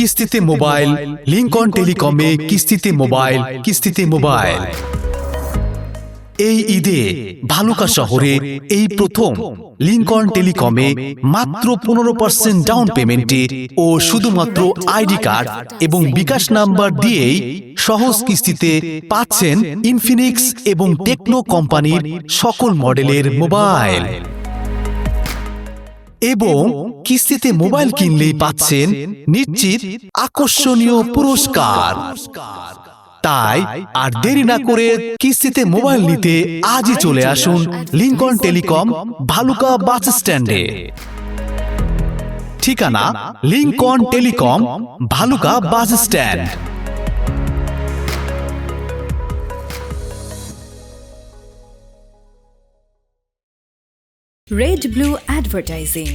কিস্তিতে mobile Lincoln টেলিকমে কিস্তিতে mobile কিস্তিতে মোবাইল। এই ঈদে ভালুকা শহরে এই প্রথম লিঙ্কন টেলিকমে মাত্র পনেরো পার্সেন্ট ডাউন পেমেন্টে ও শুধুমাত্র আইডি কার্ড এবং বিকাশ নাম্বার দিয়েই সহজ কিস্তিতে পাচ্ছেন ইনফিনিক্স এবং টেকনো কোম্পানির সকল মডেলের মোবাইল। এবং কিস্তিতে মোবাইল কিনলেই পাচ্ছেন নিশ্চিত আকর্ষণীয় পুরস্কার। তাই আর দেরি না করে কিস্তিতে মোবাইল নিতে আজই চলে আসুন লিঙ্কন টেলিকম ভালুকা বাস স্ট্যান্ডে। ঠিকানা Lincoln telecom Bhaluka bus stand. Red Blue Advertising